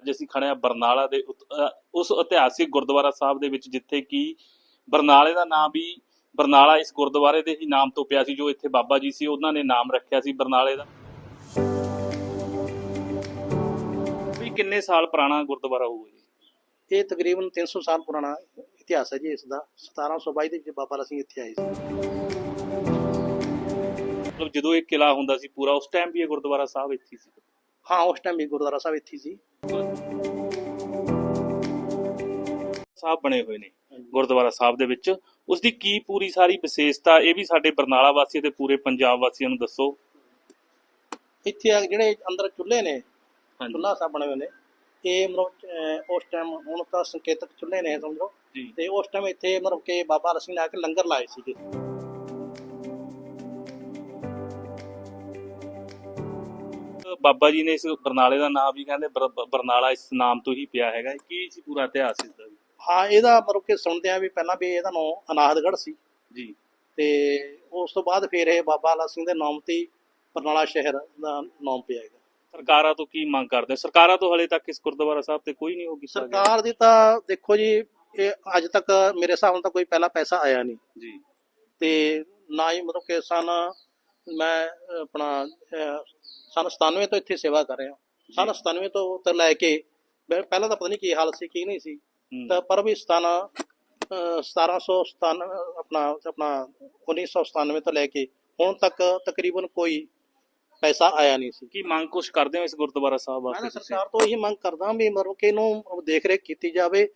ਅੱਜ ਅਸੀਂ ਖੜੇ ਆ ਬਰਨਾਲਾ ਦੇ ਉਸ ਇਤਿਹਾਸਿਕ ਗੁਰਦੁਆਰਾ ਸਾਹਿਬ ਦੇ ਵਿੱਚ ਜਿੱਥੇ ਕਿ ਬਰਨਾਲੇ ਦਾ ਨਾਮ ਵੀ ਬਰਨਾਲਾ ਇਸ ਗੁਰਦੁਆਰੇ ਦੇ ਹੀ ਨਾਮ ਤੋਂ ਪਿਆ ਸੀ ਜੋ ਇੱਥੇ ਬਾਬਾ ਜੀ ਸੀ ਉਹਨਾਂ ਨੇ ਨਾਮ ਰੱਖਿਆ ਸੀ ਬਰਨਾਲੇ ਦਾ। ਵੀ ਕਿੰਨੇ ਸਾਲ ਪੁਰਾਣਾ ਗੁਰਦੁਆਰਾ ਹੋਊਗਾ ਜੀ? ਇਹ ਤਕਰੀਬਨ 300 ਸਾਲ ਪੁਰਾਣਾ ਇਤਿਹਾਸ ਹੈ ਜੀ ਇਸ ਦਾ। 1722 ਦੇ ਵਿੱਚ ਬਾਬਾ ਸਿੰਘ ਇੱਥੇ ਆਏ ਸੀ। ਮਤਲਬ ਜਦੋਂ ਇਹ ਕਿਲਾ ਹੁੰਦਾ ਸੀ ਪੂਰਾ ਉਸ ਟਾਈਮ ਵੀ ਇਹ ਗੁਰਦੁਆਰਾ ਸਾਹਿਬ ਇੱਥੇ ਸੀ। ਹਾਂ ਉਸ ਟਾਈਮ ਵੀ ਗੁਰਦੁਆਰਾ ਸਾਹਿਬ ਇੱਥੇ ਸੀ। ਸਾਹਿਬ ਬਣੇ ਹੋਏ ਨੇ ਗੁਰਦੁਆਰਾ ਸਾਹਿਬ ਦੇ ਵਿੱਚ। ਉਸ ਦੀ ਕੀ ਪੂਰੀ ਸਾਰੀ ਵਿਸ਼ੇਸ਼ਤਾ ਇਹ ਵੀ ਸਾਡੇ ਬਰਨਾਲਾ ਵਾਸੀਆਂ ਤੇ ਪੂਰੇ ਪੰਜਾਬ ਵਾਸੀਆਂ ਨੂੰ ਦੱਸੋ। ਇੱਥੇ ਆ ਜਿਹੜੇ ਅੰਦਰ ਚੁੱਲ੍ਹੇ ਨੇ ਚੁੱਲ੍ਹਾ ਸਾਹਿਬ ਬਣੇ ਹੋਏ ਨੇ। ਇਹ ਮਤਲਬ ਉਸ ਟਾਈਮ ਹੁਣ ਤਾਂ ਸੰਕੇਤਕ ਚੁੱਲ੍ਹੇ ਨੇ ਸਮਝੋ। ਤੇ ਉਸ ਟਾਈਮ ਇੱਥੇ ਮਤਲਬ ਕਿ ਬਾਬਾ ਆ ਕੇ ਲੰਗਰ ਲਾਏ ਸੀਗੇ। ਬਾਬਾ ਜੀ ਨੇ ਇਸ ਬਰਨਾਲੇ ਦਾ ਨਾਮ ਵੀ ਕਹਿੰਦੇ ਬਰ- ਬਰਨਾਲਾ ਇਸ ਨਾਮ ਤੋਂ ਹੀ ਪਿਆ ਹੈਗਾ ਕੀ ਸੀ ਪੂਰਾ ਇਤਿਹਾਸ ਇਸ ਦਾ ਵੀ? ਹਾਂ ਇਹਦਾ ਮਤਲਬ ਕਿ ਸੁਣਦੇ ਆ ਵੀ ਪਹਿਲਾਂ ਵੀ ਇਹਦਾ ਨਾਮ ਅਨਾਹਦਗੜ੍ਹ ਸੀ ਜੀ ਤੇ ਉਸ ਤੋਂ ਬਾਅਦ ਫਿਰ ਇਹ ਬਾਬਾ ਆਲਾ ਸਿੰਘ ਦੇ ਨਾਮ ਤੇ ਹੀ ਬਰਨਾਲਾ ਸ਼ਹਿਰ ਦਾ ਨਾਮ ਪਿਆ ਹੈਗਾ ਸਰਕਾਰਾਂ ਤੋਂ ਕੀ ਮੰਗ ਕਰਦੇ ਹੋ? ਸਰਕਾਰਾਂ ਤੋਂ ਹਲੇ ਤੱਕ ਇਸ ਗੁਰਦੁਆਰਾ ਸਾਹਿਬ ਤੇ ਕੋਈ ਨਹੀਂ ਹੋ ਕੀਤਾ ਗਿਆ। ਸਰਕਾਰ ਦੀ ਤਾਂ ਦੇਖੋ ਜੀ ਇਹ ਅੱਜ ਤੱਕ ਮੇਰੇ ਹਿਸਾਬ ਨਾਲ ਤਾਂ ਕੋਈ ਪਹਿਲਾ ਪੈਸਾ ਆਇਆ ਨਹੀਂ ਜੀ ਤੇ ਨਾ ਹੀ ਮਤਲਬ ਕਿ ਸਨ ਮੈਂ ਅਹ, ਆਪਣਾ ਅਹ, ਸਨ 97 ਤੋਂ ਇੱਥੇ ਸੇਵਾ ਕਰ ਰਿਹਾ ਸਨ 97 ਤੋਂ ਤੋਂ ਲੈ ਕੇ ਪਹਿ- ਪਹਿਲਾਂ ਤਾਂ ਪਤਾ ਨਹੀਂ ਕੀ ਹਾਲ ਸੀ ਕੀ ਨਹੀਂ ਸੀ ਹੂੰ। ਤਾਂ ਪਰ ਵੀ 17 ਅਹ, 1797 ਆਪਣਾ ਆਪਣਾ 1997 ਤੋਂ ਲੈ ਕੇ ਹੁਣ ਤੱਕ ਤਕਰੀਬਨ ਕੋਈ ਪੈਸਾ ਆਇਆ ਨਹੀਂ ਸੀ ਕੀ ਮੰਗ ਕੁਛ ਕਰਦੇ ਹੋ ਇਸ ਗੁਰਦੁਆਰਾ ਸਾਹਿਬ ਵਾਸਤੇ? ਸਰਕਾਰ ਤੋਂ ਇਹੀ ਮੰਗ ਕਰਦਾ ਵੀ ਮਤਲਬ ਕਿ ਇਹਨੂੰ ਦੇਖ ਰੇਖ ਕੀਤੀ ਜਾਵੇ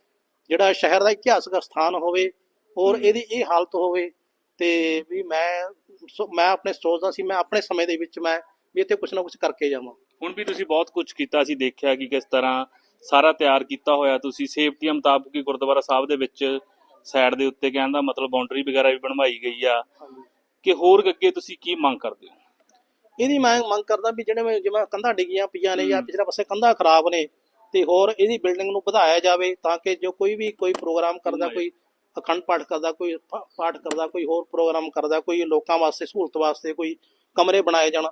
ਜਿਹੜਾ ਸ਼ਹਿਰ ਦਾ ਇਤਿਹਾਸਕ ਸਥਾਨ ਹੋਵੇ ਔਰ। ਇਹਦੀ ਇਹ ਹਾਲਤ ਹੋਵੇ ਤੇ ਵੀ ਮੈਂ ਮੈਂ ਆਪਣੇ ਸੋਚਦਾ ਸੀ ਮੈਂ ਆਪਣੇ ਸਮੇਂ ਦੇ ਵਿੱਚ ਮੈਂ ਵੀ ਇੱਥੇ ਕੁਝ ਨਾ ਕੁਝ ਕਰਕੇ ਜਾਵਾਂ। ਹੁਣ ਵੀ ਤੁਸੀਂ ਬਹੁਤ ਕੁਝ ਕੀਤਾ ਸੀ ਦੇਖਿਆ ਕਿ ਕਿਸ ਤਰ੍ਹਾਂ ਸਾਰਾ ਤਿਆਰ ਕੀਤਾ ਹੋਇਆ ਤੁਸੀਂ। ਸੇਫਟੀ ਮੁਤਾਬਕ ਹੀ ਗੁਰਦੁਆਰਾ ਸਾਹਿਬ ਦੇ ਵਿੱਚ ਸਾਈਡ ਦੇ ਉੱਤੇ ਕਹਿਣ ਦਾ ਮਤਲਬ ਬਾਉਂਡਰੀ ਵਗੈਰਾ ਵੀ ਬਣਵਾਈ ਗਈ ਆ। ਕਿ ਹੋਰ ਅੱਗੇ ਤੁਸੀਂ ਕੀ ਮੰਗ ਕਰਦੇ ਹੋ? ਇਹਦੀ ਮੈਂ ਮੰਗ ਕਰਦਾ ਵੀ ਜਿਹੜੇ ਜਿਵੇਂ ਕੰਧਾਂ ਡਿੱਗੀਆਂ ਪਈਆਂ ਨੇ ਜਾਂ। ਪਿਛਲੇ ਪਾਸੇ ਕੰਧਾਂ ਖਰਾਬ ਨੇ ਤੇ ਹੋਰ ਇਹਦੀ ਬਿਲਡਿੰਗ ਨੂੰ ਵਧਾਇਆ ਜਾਵੇ ਤਾਂ ਕਿ ਜੋ ਕੋਈ ਵੀ ਕੋਈ ਪ੍ਰੋਗਰਾਮ ਕਰਦਾ. ਕੋਈ ਅਖੰਡ ਪਾਠ ਕਰਦਾ ਕੋਈ ਪਾਠ ਕਰਦਾ ਕੋਈ ਹੋਰ ਪ੍ਰੋਗਰਾਮ ਕਰਦਾ ਕੋਈ ਲੋਕਾਂ ਵਾਸਤੇ ਸਹੂਲਤ ਵਾਸਤੇ ਕੋਈ ਕਮਰੇ ਬਣਾਏ ਜਾਣ।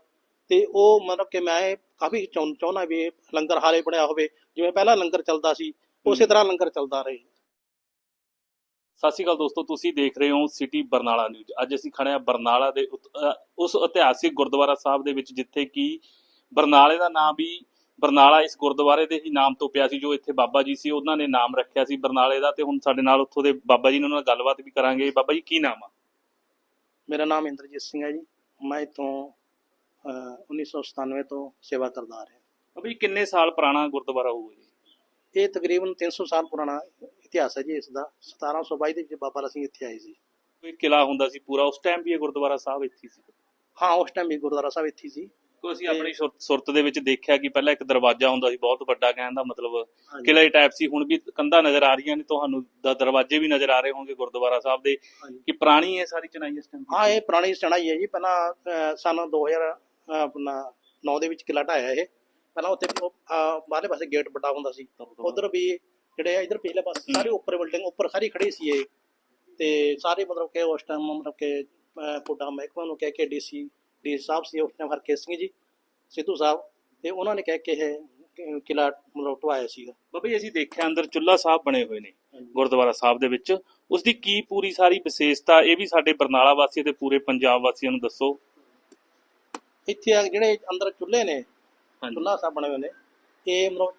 ਤੇ ਉਹ ਮਤਲਬ ਕਿ ਮੈਂ ਕਾਫੀ ਚਾਹੁੰ- ਚਾਹੁੰਦਾ ਵੀ ਲੰਗਰ ਹਾਲੇ ਬਣਿਆ ਹੋਵੇ ਜਿਵੇਂ ਪਹਿਲਾਂ ਲੰਗਰ ਚੱਲਦਾ ਸੀ ਉਸੇ। ਤਰ੍ਹਾਂ ਲੰਗਰ ਚੱਲਦਾ ਰਹੇ। ਸਤਿ ਸ਼੍ਰੀ ਅਕਾਲ ਦੋਸਤੋ ਤੁਸੀਂ ਦੇਖ ਰਹੇ ਹੋ ਸਿਟੀ ਬਰਨਾਲਾ ਨਿਊਜ਼। ਅੱਜ ਅਸੀਂ ਖੜੇ ਆ ਬਰਨਾਲਾ ਦੇ ਉਸ ਇਤਿਹਾਸਿਕ ਗੁਰਦੁਆਰਾ ਸਾਹਿਬ ਦੇ ਵਿੱਚ ਜਿੱਥੇ ਕਿ ਬਰਨਾਲੇ ਦਾ ਨਾਮ ਵੀ ਬਰਨਾਲਾ ਇਸ ਗੁਰਦੁਆਰੇ ਦੇ ਹੀ ਨਾਮ ਤੋਂ ਪਿਆ ਸੀ ਜੋ ਇੱਥੇ ਬਾਬਾ ਜੀ ਸੀ ਉਹਨਾਂ ਨੇ ਨਾਮ ਰੱਖਿਆ ਸੀ ਬਰਨਾਲੇ ਦਾ ਤੇ ਹੁਣ ਸਾਡੇ ਨਾਲ ਉੱਥੋਂ ਦੇ ਬਾਬਾ ਜੀ ਨਾਲ ਗੱਲਬਾਤ ਵੀ ਕਰਾਂਗੇ। ਬਾਬਾ ਜੀ ਕੀ ਨਾਮ ਆ? ਮੇਰਾ ਨਾਮ ਇੰਦਰਜੀਤ ਸਿੰਘ ਹੈ ਜੀ। ਮੈਂ ਇੱਥੋਂ 1997 ਤੋਂ ਸੇਵਾ ਕਰਦਾ ਆ ਰਿਹਾ। ਜੀ ਕਿੰਨੇ ਸਾਲ ਪੁਰਾਣਾ ਗੁਰਦੁਆਰਾ ਹੋਊਗਾ ਜੀ? ਇਹ ਤਕਰੀਬਨ 300 ਸਾਲ ਪੁਰਾਣਾ ਇਤਿਹਾਸ ਹੈ ਜੀ ਇਸ ਦਾ। 1722 ਦੇ ਵਿੱਚ ਬਾਬਾ ਸਿੰਘ ਇੱਥੇ ਆਏ ਸੀ। ਕੋਈ ਕਿਲਾ ਹੁੰਦਾ ਸੀ ਪੂਰਾ ਉਸ ਟਾਈਮ ਵੀ ਇਹ ਗੁਰਦੁਆਰਾ ਸਾਹਿਬ ਇੱਥੇ ਸੀ? ਹਾਂ ਉਸ ਟਾਈਮ ਵੀ ਗੁਰਦੁਆਰਾ ਸਾਹਿਬ ਇੱਥੇ ਸੀ। ਕਿਉਂਕਿ ਅਸੀਂ ਆਪਣੀ ਸੁਰ- ਸੁਰਤ ਦੇ ਵਿੱਚ ਦੇਖਿਆ ਕਿ ਪਹਿਲਾਂ ਇੱਕ ਦਰਵਾਜ਼ਾ ਹੁੰਦਾ ਸੀ ਬਹੁਤ ਵੱਡਾ ਕਹਿਣ ਦਾ ਮਤਲਬ। ਕਿਲੇ ਟਾਈਪ ਸੀ ਹੁਣ ਵੀ ਕੰਧਾਂ ਨਜ਼ਰ ਆ ਰਹੀਆਂ ਨੇ ਤੁਹਾਨੂੰ ਦ- ਦਰਵਾਜ਼ੇ ਵੀ ਨਜ਼ਰ ਆ ਰਹੇ ਹੋਣਗੇ ਗੁਰਦੁਆਰਾ ਸਾਹਿਬ ਦੇ। ਕਿ ਪੁਰਾਣੀ ਹੈ ਸਾਰੀ ਚਨਾਈ ਇਸ ਟਾਈਮ ਹਾਂ ਇਹ ਪੁਰਾਣੀ ਚੜਾਈ ਹੈ ਜੀ ਪਹਿਲਾਂ ਸਨ 2000 ਅਹ, ਆਪਣਾ 9 ਦੇ ਵਿੱਚ ਕਿਲਾ ਢਾਇਆ ਇਹ। ਪਹਿਲਾਂ ਉੱਥੇ ਉਹ, ਅਹ, ਬਾਹਰਲੇ ਪਾਸੇ ਗੇਟ ਵੱਡਾ ਹੁੰਦਾ ਸੀ। ਉਧਰ ਵੀ ਜਿਹੜੇ ਇਧਰ ਪਿਛਲੇ ਪਾਸੇ ਸਾਰੇ ਉੱਪਰ ਬਿਲਡਿੰਗ ਉੱਪਰ ਸਾਰੀ ਖੜੀ ਸੀ ਇਹ। ਤੇ ਸਾਰੇ ਮਤਲਬ ਕਿ ਉਸ ਟਾਈਮ ਮਤਲਬ ਕਿ ਅਹ, ਪੁੱਡਾ ਮਹਿਕਮਾ ਨੂੰ ਕਹਿ ਕੇ ਡੀਸੀ ਡੀ ਸਾਹਿਬ ਸੀ ਉਸ ਟਾਈਮ ਹਰਕੇਸ਼ ਸਿੰਘ ਜੀ ਸਿੱਧੂ ਸਾਹਿਬ। ਤੇ ਉਹਨਾਂ ਨੇ ਕਹਿ ਕੇ ਇਹ ਕਿ- ਕਿਲਾ ਮਤਲਬ ਢਵਾਇਆ ਸੀਗਾ। ਬਾਬਾ ਜੀ ਅਸੀਂ ਦੇਖਿਆ ਅੰਦਰ ਚੁੱਲ੍ਹਾ ਸਾਹਿਬ ਬਣੇ ਹੋਏ ਨੇ। ਗੁਰਦੁਆਰਾ ਸਾਹਿਬ ਦੇ ਵਿੱਚ। ਉਸ ਦੀ ਕੀ ਪੂਰੀ ਸਾਰੀ ਵਿਸ਼ੇਸ਼ਤਾ ਇਹ ਵੀ ਸਾਡੇ ਬਰਨਾਲਾ ਵਾਸੀਆਂ ਤੇ ਪੂਰੇ ਪੰਜਾਬ ਵਾਸੀਆਂ ਨੂੰ ਦੱਸੋ। ਇੱਥੇ ਆ ਜਿਹੜੇ ਅੰਦਰ ਚੁੱਲ੍ਹੇ ਨੇ ਚੁੱਲ੍ਹਾ ਸਾਹਿਬ ਬਣੇ ਹੋਏ ਨੇ ਇਹ ਮਤਲਬ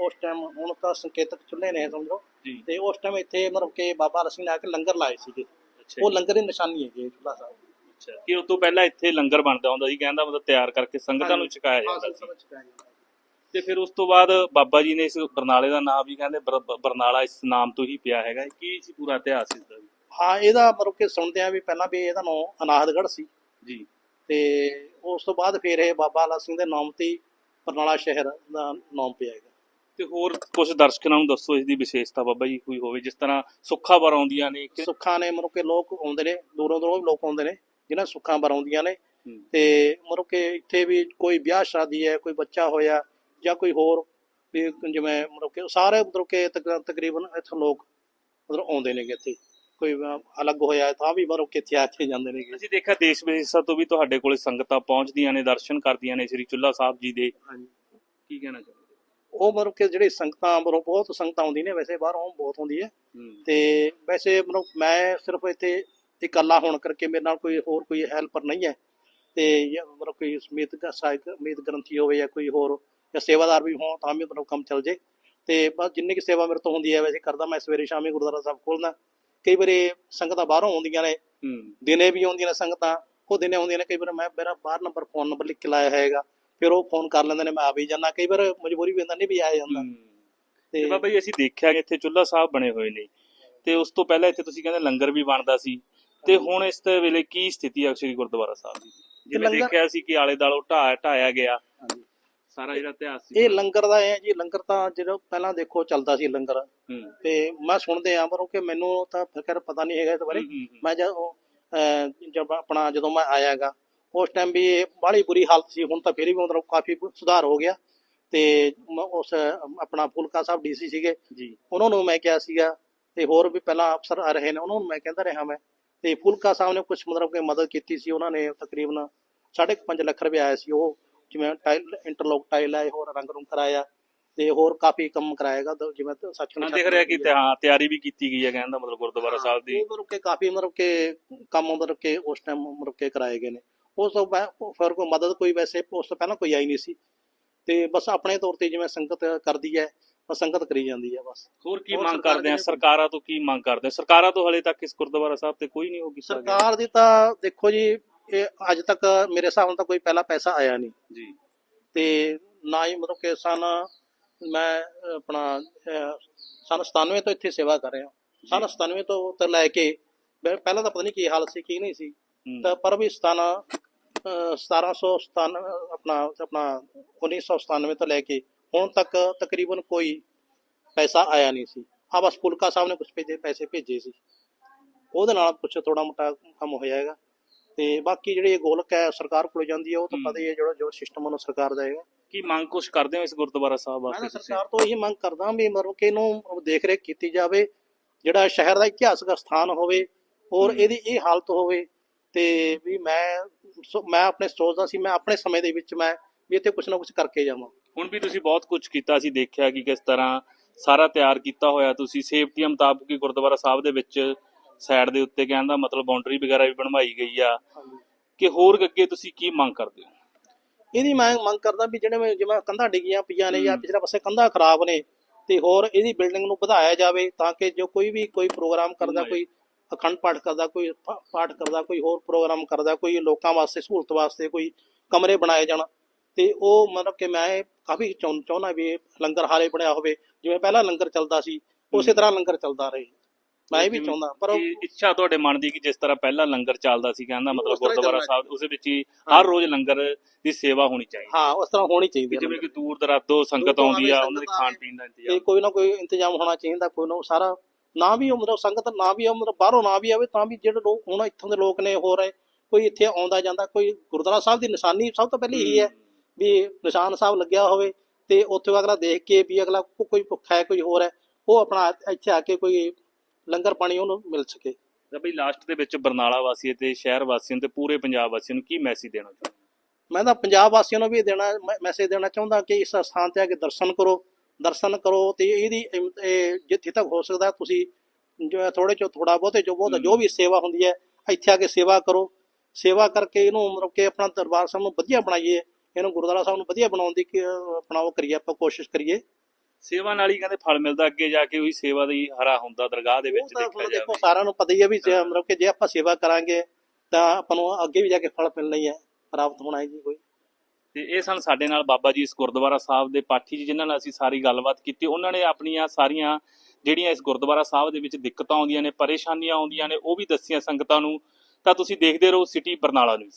ਉਸ ਟਾਈਮ ਹੁਣ ਤਾਂ ਸੰਕੇਤਕ ਚੁੱਲ੍ਹੇ ਨੇ ਸਮਝੋ। ਤੇ ਉਸ ਟਾਈਮ ਇੱਥੇ ਮਤਲਬ ਕਿ ਬਾਬਾ ਸਿੰਘ ਨੇ ਆ ਕੇ ਲੰਗਰ ਲਾਏ ਸੀਗੇ। ਉਹ ਲੰਗਰ ਦੀ ਨਿਸ਼ਾਨੀ ਹੈ ਜੀ ਇਹ ਚੁੱਲ੍ਹਾ ਸਾਹਿਬ। ਅੱਛਾ। ਕਿ ਉਸ ਤੋਂ ਪਹਿਲਾਂ ਇੱਥੇ ਲੰਗਰ ਬਣਦਾ ਹੁੰਦਾ ਸੀ ਕਹਿੰਦਾ ਮਤਲਬ ਤਿਆਰ ਕਰਕੇ ਸੰਗਤਾਂ ਨੂੰ ਛਕਾਇਆ ਜਾਂਦਾ ਸੀ। ਤੇ ਫਿਰ ਉਸ ਤੋਂ ਬਾਅਦ ਬਾਬਾ ਜੀ ਨੇ ਇਸ ਬਰਨਾਲੇ ਦਾ ਨਾਮ ਵੀ ਕਹਿੰਦੇ ਬਰ- ਬਰਨਾਲਾ ਇਸ ਨਾਮ ਤੋਂ ਹੀ ਪਿਆ ਹੈਗਾ। ਕੀ ਸੀ ਪੂਰਾ ਇਤਿਹਾਸ ਇਸ ਦਾ? ਹਾਂ ਇਹਦਾ ਮਤਲਬ ਕਿ ਸੁਣਦੇ ਆ ਵੀ ਪਹਿਲਾਂ ਵੀ ਇਹਦਾ ਨਾਮ ਅਨਾਹਦਗੜ੍ਹ ਸੀ। ਜੀ। ਤੇ ਉਸ ਤੋਂ ਬਾਅਦ ਫਿਰ ਇਹ ਬਾਬਾ ਆਲਾ ਸਿੰਘ ਦੇ ਨਾਮ ਤੇ ਹੀ ਬਰਨਾਲਾ ਸ਼ਹਿਰ ਦਾ ਨਾਮ ਪਿਆ ਹੈਗਾ। ਤੇ ਹੋਰ ਕੁਝ ਦਰਸ਼ਕਾਂ ਨੂੰ ਦੱਸੋ ਇਸ ਦੀ ਵਿਸ਼ੇਸ਼ਤਾ ਬਾਬਾ ਜੀ ਕੋਈ ਹੋਵੇ ਜਿਸ ਤਰ੍ਹਾਂ ਸੁੱਖਾ ਬਰ ਆਉਂਦੀਆਂ ਨੇ ਸੁੱਖਾਂ ਨੇ ਮਤਲਬ ਕਿ ਲੋਕ ਆਉਂਦੇ ਨੇ ਦੂਰੋਂ ਦੂਰੋਂ ਲੋਕ ਆਉਂਦੇ ਨੇ ਜਿਨ੍ਹਾਂ ਸੁੱਖਾਂ ਬਰ ਆਉਂਦੀਆਂ ਨੇ। ਤੇ ਮਤਲਬ ਕਿ ਇੱਥੇ ਵੀ ਕੋਈ ਵਿਆਹ ਸ਼ਾਦੀ ਹੈ ਕੋਈ ਬੱਚਾ ਹੋਇਆ ਜਾਂ ਕੋਈ ਹੋਰ ਵੀ ਜਿਵੇਂ ਮਤਲਬ ਕਿ ਸਾਰੇ ਮਤਲਬ ਕਿ ਤਕ- ਤਕਰੀਬਨ ਇੱਥੇ ਲੋਕ ਮਤਲਬ ਆਉਂਦੇ ਨੇਗੇ ਇੱਥੇ। ਕੋਈ ਅਲੱਗ ਹੋਇਆ ਤਾਂ ਵੀ ਮਤਲਬ ਕਿ ਇੱਥੇ ਆ ਕੇ ਜਾਂਦੇ ਨੇਗੇ। ਅਸੀਂ ਦੇਖਿਆ ਦੇਸ਼ ਵਿਦੇਸ਼ਾਂ ਤੋਂ ਵੀ ਤੁਹਾਡੇ ਕੋਲੇ ਸੰਗਤਾਂ ਪਹੁੰਚਦੀਆਂ ਨੇ ਦਰਸ਼ਨ ਕਰਦੀਆਂ ਨੇ ਸ੍ਰੀ ਚੁੱਲਾ ਸਾਹਿਬ ਜੀ ਦੇ। ਕੀ ਕਹਿਣਾ ਚਾਹੁੰਦੇ ਉਹ ਮਤਲਬ ਕਿ ਜਿਹੜੇ ਸੰਗਤਾਂ ਮਤਲਬ ਬਹੁਤ ਸੰਗਤਾਂ ਆਉਂਦੀਆਂ ਨੇ ਵੈਸੇ ਬਾਹਰੋਂ ਬਹੁਤ ਆਉਂਦੀ ਹੈ। ਤੇ ਵੈਸੇ ਮਤਲਬ ਮੈਂ ਸਿਰਫ ਇੱਥੇ ਇਕੱਲਾ ਹੋਣ ਕਰਕੇ ਮੇਰੇ ਨਾਲ ਕੋਈ ਹੋਰ ਕੋਈ ਹੈਲਪਰ ਨਹੀਂ ਹੈ। ਤੇ ਮਤਲਬ ਕੋਈ ਸਮੀਤ ਦਾ ਸਹਾਇਕ ਮੀਤ ਗ੍ਰੰਥੀ ਹੋਵੇ ਜਾਂ ਕੋਈ ਹੋਰ ਜਾਂ ਸੇਵਾਦਾਰ ਵੀ ਹੋਣ ਤਾਂ ਵੀ ਮਤਲਬ ਕੰਮ ਚੱਲ ਜੇ। ਤੇ ਬਸ ਜਿੰਨੀ ਕਿ ਸੇਵਾ ਮੇਰੇ ਤੋਂ ਹੁੰਦੀ ਹੈ ਵੈਸੇ ਕਰਦਾ ਮੈਂ ਸਵੇਰੇ ਸ਼ਾਮੇ ਗੁਰਦੁਆਰਾ ਸਾਹਿਬ ਖੋਲਦਾ ਕਈ ਵਾਰੀ ਸੰਗਤਾਂ ਬਾਹਰੋਂ ਆਉਂਦੀਆਂ ਨੇ ਦਿਨੇ ਵੀ ਆਉਂਦੀਆਂ ਨੇ ਸੰਗਤਾਂ ਉਹ ਦਿਨੇ ਆਉਂਦੀਆਂ ਨੇ ਕਈ ਵਾਰ ਮੈਂ ਮੇਰਾ ਬਾਹਰ ਨੰਬਰ ਫੋਨ ਨੰਬਰ ਲਿਖ ਕੇ ਲਾਇਆ ਹੋਏਗਾ ਫਿਰ ਉਹ ਫੋਨ ਕਰ ਲੈਂਦੇ ਨੇ ਮੈਂ ਆ ਵੀ ਜਾਂਦਾ ਕਈ ਵਾਰ ਮਜਬੂਰੀ ਵੀ ਹੁੰਦਾ ਨਹੀਂ ਵੀ ਆਇਆ ਜਾਂਦਾ। ਤੇ ਤੇ ਬਾਬਾ ਜੀ ਅਸੀਂ ਦੇਖਿਆ ਕਿ ਇੱਥੇ ਚੁੱਲ੍ਹਾ ਸਾਹਿਬ ਬਣੇ ਹੋਏ ਨੇ ਤੇ ਉਸ ਤੋਂ ਪਹਿਲਾਂ ਇੱਥੇ ਤੁਸੀਂ ਕਹਿੰਦੇ ਲੰਗਰ ਵੀ ਬਣਦਾ ਸੀ ਤੇ ਹੁਣ ਇਸ ਦੇ ਵੇਲੇ ਕੀ ਸਥਿਤੀ ਹੈ ਸ੍ਰੀ ਗੁਰਦੁਆਰਾ ਸਾਹਿਬ ਦੀ? ਜਿਵੇਂ ਦੇਖਿਆ ਸੀ ਕਿ ਆਲੇ ਦਾਲੋਂ ਢਾਇਆ ਢਾਇਆ ਗਿਆ ਸਾਰਾ ਜਿਹੜਾ ਇਤਿਹਾਸ ਸੀ। ਇਹ ਲੰਗਰ ਦਾ ਹੈ ਜੀ ਲੰਗਰ ਤਾਂ ਜਿਹੜਾ ਪਹਿਲਾਂ ਦੇਖੋ ਚੱਲਦਾ ਸੀ ਲੰਗਰ। ਤੇ ਮੈਂ ਸੁਣਦੇ ਆ ਪਰ ਕਿ ਮੈਨੂੰ ਤਾਂ ਫਿਕਰ ਪਤਾ ਨਹੀਂ ਹੈਗਾ ਇਸ ਬਾਰੇ। ਮੈਂ ਜਦ ਉਹ, ਜਦ ਆਪਣਾ ਜਦੋਂ ਮੈਂ ਆਇਆਗਾ ਉਸ ਟਾਈਮ ਵੀ ਇਹ ਬਾਹਲੀ ਬੁਰੀ ਹਾਲਤ ਸੀ। ਹੁਣ ਤਾਂ ਫਿਰ ਵੀ ਮਤਲਬ ਕਾਫੀ ਸੁਧਾਰ ਹੋ ਗਿਆ। ਤੇ ਉਸ ਆਪਣਾ ਫੁਲਕਾ ਸਾਹਿਬ ਡੀਸੀ ਸੀਗੇ। ਜੀ। ਉਹਨਾਂ ਨੂੰ ਮੈਂ ਕਿਹਾ ਸੀਗਾ ਤੇ ਹੋਰ ਵੀ ਪਹਿਲਾਂ ਅਫਸਰ ਆ ਰਹੇ ਨੇ ਉਹਨਾਂ ਨੂੰ ਮੈਂ ਕਹਿੰਦਾ ਰਿਹਾ ਮੈਂ। ਤੇ ਫੁਲਕਾ ਸਾਹਿਬ ਨੇ ਕੁਝ ਮਤਲਬ ਕਿ ਮਦਦ ਕੀਤੀ ਸੀ। ਉਹਨਾਂ ਨੇ ਤਕਰੀਬਨ 5.5 ਲੱਖ ਰੁਪਏ ਆਇਆ ਸੀ। ਉਹ ਜਿਵੇਂ ਟਾਈਲ ਇੰਟਰਲੋਕ ਟਾਈਲ ਆਏ ਹੋਰ ਰੰਗ ਰੂੰਗ ਕਰਾਇਆ ਤੇ ਹੋਰ ਕਾਫੀ ਕੰਮ ਕਰਾਏਗਾ ਤਾਂ ਜਿਵੇਂ ਸੱਚ ਮੈਂ ਦੇਖ ਰਿਹਾ ਕਿ ਤੇ ਹਾਂ ਤਿਆਰੀ ਵੀ ਕੀਤੀ ਗਈ ਹੈ ਕਹਿਣ ਦਾ ਮਤਲਬ ਗੁਰਦੁਆਰਾ ਸਾਹਿਬ ਦੀ। ਮਤਲਬ ਕਿ ਕਾਫੀ ਮਤਲਬ ਕਿ ਕੰਮ ਮਤਲਬ ਕਿ ਉਸ ਟਾਈਮ ਮਤਲਬ ਕਿ ਕਰਾਏ ਗਏ ਨੇ। ਉਸ ਤੋਂ ਬਾਅਦ ਫਿਰ ਕੋਈ ਮਦਦ ਕੋਈ ਵੈਸੇ ਉਸ ਤੋਂ ਪਹਿਲਾਂ ਕੋਈ ਆਈ ਨਹੀਂ ਸੀ। ਤੇ ਬਸ ਆਪਣੇ ਤੌਰ ਤੇ ਜਿਵੇਂ ਸੰਗਤ ਕਰਦੀ ਹੈ ਬਸ ਸੰਗਤ ਕਰੀ ਜਾਂਦੀ ਹੈ ਬਸ। ਹੋਰ ਕੀ ਮੰਗ ਕਰਦੇ ਆ? ਸਰਕਾਰਾਂ ਤੋਂ ਕੀ ਮੰਗ ਕਰਦੇ ਆ? ਸਰਕਾਰਾਂ ਤੋਂ ਹਲੇ ਤੱਕ ਇਸ ਗੁਰਦੁਆਰਾ ਸਾਹਿਬ ਤੇ ਕੋਈ ਨਹੀਂ ਹੋ ਗਿਆ। ਸਰਕਾਰ ਦੀ ਤਾਂ ਦੇਖੋ ਜੀ ਇਹ ਅੱਜ ਤੱਕ ਮੇਰੇ ਹਿਸਾਬ ਨਾਲ ਤਾਂ ਕੋਈ ਪਹਿਲਾ ਪੈਸਾ ਆਇਆ ਨਹੀਂ। ਜੀ। ਤੇ ਨਾ ਹੀ ਮਤਲਬ ਕਿ ਸਨ ਮੈਂ ਆਪਣਾ ਸਨ 97 ਤੋਂ ਇੱਥੇ ਸੇਵਾ ਕਰ ਰਿਹਾ। ਸਨ 97 ਤੋਂ ਤੋਂ ਲੈ ਕੇ ਪਹਿਲਾਂ ਤਾਂ ਪਤਾ ਨਹੀਂ ਕੀ ਹਾਲਤ ਸੀ ਕੀ ਨਹੀਂ ਸੀ। ਤਾਂ ਪਰ ਵੀ 17 ਅਹ, 1797 ਆਪਣਾ ਆਪਣਾ 1997 ਤੋਂ ਲੈ ਕੇ ਹੁਣ ਤੱਕ ਤਕਰੀਬਨ ਕੋਈ ਪੈਸਾ ਆਇਆ ਨਹੀਂ ਸੀ। ਆ ਬਸ ਫੁਲਕਾ ਸਾਹਿਬ ਨੇ ਕੁਝ ਪੈਸੇ ਭੇਜੇ ਸੀ। ਉਹਦੇ ਨਾਲ ਕੁਝ ਥੋੜਾ ਮੋਟਾ ਕੰਮ ਹੋਇਆ ਹੈਗਾ। ਤੇ ਬਾਕੀ ਜਿਹੜੀ ਇਹ ਗੋਲਕ ਹੈ ਸਰਕਾਰ ਕੋਲ ਜਾਂਦੀ ਹੈ ਉਹ ਤਾਂ। ਪਤਾ ਹੀ ਹੈ ਜਿਹੜਾ ਜੋ ਸਿਸਟਮ ਉਹਨੂੰ ਸਰਕਾਰ ਦਾ ਹੈਗਾ ਕੀ ਮੰਗ ਕੁਛ ਕਰਦੇ ਹੋ ਇਸ ਗੁਰਦੁਆਰਾ ਸਾਹਿਬ ਮੈਂ ਵਾਸਤੇ ਤਾਂ ਤੁਸੀਂ ਸਰਕਾਰ ਤੋਂ ਇਹੀ ਮੰਗ ਕਰਦਾ ਵੀ ਮਤਲਬ ਕਿ ਇਹਨੂੰ ਦੇਖ ਰੇਖ ਕੀਤੀ ਜਾਵੇ ਜਿਹੜਾ ਸ਼ਹਿਰ ਦਾ ਇਤਿਹਾਸਕ ਸਥਾਨ ਹੋਵੇ ਔਰ। ਇਹਦੀ ਇਹ ਹਾਲਤ ਹੋਵੇ ਤੇ ਵੀ ਮੈਂ ਸੋ- ਮੈਂ ਆਪਣੇ ਸੋਚਦਾ ਸੀ ਮੈਂ ਆਪਣੇ ਸਮੇਂ ਦੇ ਵਿੱਚ ਮੈਂ ਵੀ ਇੱਥੇ ਕੁਝ ਨਾ ਕੁਝ ਕਰਕੇ ਜਾਵਾਂ ਹੁਣ ਵੀ ਤੁਸੀਂ ਬਹੁਤ ਕੁਝ ਕੀਤਾ ਸੀ ਦੇਖਿਆ ਕਿ ਕਿਸ ਤਰ੍ਹਾਂ ਸਾਰਾ ਤਿਆਰ ਕੀਤਾ ਹੋਇਆ ਤੁਸੀਂ ਸੇਫਟੀ ਮੁਤਾਬਕ ਹੀ ਗੁਰਦੁਆਰਾ ਸਾਹਿਬ ਦੇ ਵਿੱਚ ਸਾਈਡ ਦੇ ਉੱਤੇ ਕਹਿਣ ਦਾ ਮਤਲਬ ਬਾਉਂਡਰੀ ਵਗੈਰਾ ਵੀ ਬਣਵਾਈ ਗਈ ਆ ਕਿ ਹੋਰ ਅੱਗੇ ਤੁਸੀਂ ਕੀ ਮੰਗ ਕਰਦੇ ਹੋ ਇਹਦੀ ਮੈਂ ਮੰਗ ਕਰਦਾ ਵੀ ਜਿਹੜੇ ਜਿਵੇਂ ਕੰਧਾਂ ਡਿੱਗੀਆਂ ਪਈਆਂ ਨੇ ਜਾਂ। ਪਿਛਲੇ ਪਾਸੇ ਕੰਧਾਂ ਖਰਾਬ ਨੇ ਤੇ ਹੋਰ ਇਹਦੀ ਬਿਲਡਿੰਗ ਨੂੰ ਵਧਾਇਆ ਜਾਵੇ ਤਾਂ ਕਿ ਜੋ ਕੋਈ ਵੀ ਕੋਈ ਪ੍ਰੋਗਰਾਮ ਕਰਦਾ। ਕੋਈ ਅਖੰਡ ਪਾਠ ਕਰਦਾ ਕੋਈ ਪਾਠ ਕਰਦਾ ਕੋਈ ਹੋਰ ਪ੍ਰੋਗਰਾਮ ਕਰਦਾ ਕੋਈ ਲੋਕਾਂ ਵਾਸਤੇ ਸਹੂਲਤ ਵਾਸਤੇ ਕੋਈ ਕਮਰੇ ਬਣਾਏ ਜਾਣ ਤੇ ਉਹ ਮਤਲਬ ਕਿ ਮੈਂ ਕਾਫੀ ਚਾਹੁੰ- ਚਾਹੁੰਦਾ ਵੀ ਲੰਗਰ ਹਾਲੇ ਬਣਿਆ ਹੋਵੇ ਜਿਵੇਂ ਪਹਿਲਾਂ ਲੰਗਰ ਚੱਲਦਾ ਸੀ ਉਸੇ। ਤਰ੍ਹਾਂ ਲੰਗਰ ਚੱਲਦਾ ਰਹੇ ਮੈਂ ਇਹ ਵੀ ਚਾਹੁੰਦਾ ਪਰ ਉਹ- ਇੱਛਾ ਤੁਹਾਡੇ ਮਨ ਦੀ ਕਿ ਜਿਸ ਤਰ੍ਹਾਂ ਪਹਿਲਾਂ ਲੰਗਰ ਚੱਲਦਾ ਸੀ ਕਹਿੰਦਾ ਮਤਲਬ ਹੀ ਗੁਰਦੁਆਰਾ ਸਾਹਿਬ ਉਸੇ ਵਿੱਚ ਹੀ ਹਾਂ। ਹਰ ਰੋਜ਼ ਲੰਗਰ ਦੀ ਸੇਵਾ ਹੋਣੀ ਚਾਹੀਦੀ ਹਾਂ ਉਸ ਤਰ੍ਹਾਂ ਹੋਣੀ ਚਾਹੀਦੀ ਹੈ ਜਿਵੇਂ ਕਿ ਦੂਰ ਦਰਾਜ਼ੋਂ ਸੰਗਤ ਆਉਂਦੀ ਆ ਉਹਨਾਂ ਦੇ ਖਾਣ। ਪੀਣ ਦਾ ਇੰਤਜ਼ਾਮ ਕੋਈ ਨਾ ਕੋਈ ਇੰਤਜ਼ਾਮ ਹੋਣਾ ਚਾਹੀਦਾ ਕੋਈ ਨਾ ਸਾਰਾ ਨਾ ਵੀ ਉਮਰ ਸੰਗਤ ਨਾ ਵੀ ਉਮਰ ਬਾਹਰੋਂ ਨਾ ਵੀ ਆਵੇ ਤਾਂ ਵੀ ਜਿਹੜੇ ਲੋਕ ਹੁਣ ਇੱਥੋਂ ਦੇ ਲੋਕ ਨੇ ਹੈ ਕੋਈ ਇੱਥੇ ਆਉਂਦਾ ਜਾਂਦਾ ਕੋਈ ਗੁਰਦੁਆਰਾ ਸਾਹਿਬ ਦੀ ਨਿਸ਼ਾਨੀ ਸਭ ਤੋਂ ਪਹਿਲੀ ਇਹੀ ਹੈ ਵੀ ਨਿਸ਼ਾਨ ਸਾਹਿਬ ਲੱਗਿਆ ਹੋਵੇ ਤੇ ਉੱਥੇ ਅਗਲਾ ਦੇਖ ਕੇ ਵੀ ਅਗਲਾ ਕੋਈ ਭੁੱਖਾ ਹੈ ਕੋਈ ਹੋਰ ਹੈ ਉਹ ਆਪਣਾ ਇੱਥੇ ਆ ਕੇ ਕੋਈ ਲੰਗਰ ਪਾਣੀ ਉਹਨੂੰ ਮਿਲ ਸਕੇ। ਤਾਂ ਬਈ ਲਾਸਟ ਦੇ ਵਿੱਚ ਬਰਨਾਲਾ ਵਾਸੀਆਂ ਤੇ ਸ਼ਹਿਰ ਵਾਸੀਆਂ ਤੇ ਪੂਰੇ ਪੰਜਾਬ ਵਾਸੀਆਂ ਨੂੰ ਕੀ ਮੈਸੇਜ ਦੇਣਾ ਚਾਹੁੰਦੇ ਮੈਂ ਤਾਂ ਪੰਜਾਬ ਵਾਸੀਆਂ ਨੂੰ ਵੀ ਦੇਣਾ ਮੈਸੇਜ ਦੇਣਾ ਚਾਹੁੰਦਾ ਕਿ ਇਸ ਸਥਾਨ ਤੇ ਆ ਕੇ ਦਰਸ਼ਨ ਕਰੋ ਦਰਸ਼ਨ ਕਰੋ ਤੇ ਇਹਦੀ ਜਿੱਥੇ ਤੱਕ ਹੋ ਸਕਦਾ ਤੁਸੀਂ ਜੋ ਥੋੜੇ ਚੋ ਥੋੜਾ ਬਹੁਤੇ ਜੋ ਬਹੁਤ। ਜੋ ਵੀ ਸੇਵਾ ਹੁੰਦੀ ਹੈ ਇੱਥੇ ਆ ਕੇ ਸੇਵਾ ਕਰੋ। ਸੇਵਾ ਕਰਕੇ ਇਹਨੂੰ ਮਤਲਬ ਕਿ ਆਪਣਾ ਦਰਬਾਰ ਸਾਹਿਬ ਨੂੰ ਵਧੀਆ ਬਣਾਈਏ ਇਹਨੂੰ ਗੁਰਦੁਆਰਾ ਸਾਹਿਬ ਨੂੰ ਵਧੀਆ ਬਣਾਉਣ ਦੀ ਆਪਣਾ ਉਹ ਕਰੀਏ ਆਪਾਂ ਕੋਸ਼ਿਸ਼ ਕਰੀਏ। ਸੇਵਾ ਨਾਲ ਹੀ ਕਹਿੰਦੇ ਫਲ ਮਿਲਦਾ ਅੱਗੇ ਜਾ ਕੇ ਉਹੀ ਸੇਵਾ ਦਾ ਹੀ ਹਰਾ ਹੁੰਦਾ ਦਰਗਾਹ ਦੇ ਵਿੱਚ ਦੇਖਿਆ ਹੁਣ ਦੇਖੋ ਜਾਵੇ ਸਾਰਿਆਂ ਨੂੰ ਪਤਾ ਹੀ ਹੈ ਵੀ ਜੇ। ਮਤਲਬ ਕਿ ਜੇ ਆਪਾਂ ਸੇਵਾ ਕਰਾਂਗੇ ਤਾਂ ਆਪਾਂ ਨੂੰ ਅੱਗੇ ਵੀ ਜਾ ਕੇ ਫਲ ਮਿਲਣਾ ਹੀ ਹੈ ਪ੍ਰਾਪਤ ਹੋਣਾ ਹੈ ਜੀ ਕੋਈ। ਤੇ ਇਹ ਸਨ ਸਾਡੇ ਨਾਲ ਬਾਬਾ ਜੀ ਇਸ ਗੁਰਦੁਆਰਾ ਸਾਹਿਬ ਦੇ ਪਾਠੀ ਜੀ ਜਿਨ੍ਹਾਂ ਨਾਲ ਅਸੀਂ ਸਾਰੀ ਗੱਲਬਾਤ ਕੀਤੀ। ਉਹਨਾਂ ਨੇ ਆਪਣੀਆਂ ਸਾਰੀਆਂ ਜਿਹੜੀਆਂ ਇਸ ਗੁਰਦੁਆਰਾ ਸਾਹਿਬ ਦੇ ਵਿੱਚ ਦਿੱਕਤਾਂ ਆਉਂਦੀਆਂ ਨੇ ਪਰੇਸ਼ਾਨੀਆਂ ਆਉਂਦੀਆਂ ਨੇ ਉਹ ਵੀ ਦੱਸੀਆਂ ਸੰਗਤਾਂ ਨੂੰ। ਤਾਂ ਤੁਸੀਂ ਦੇਖਦੇ ਰਹੋ ਸਿਟੀ ਬਰਨਾਲਾ ਨਿਊਜ਼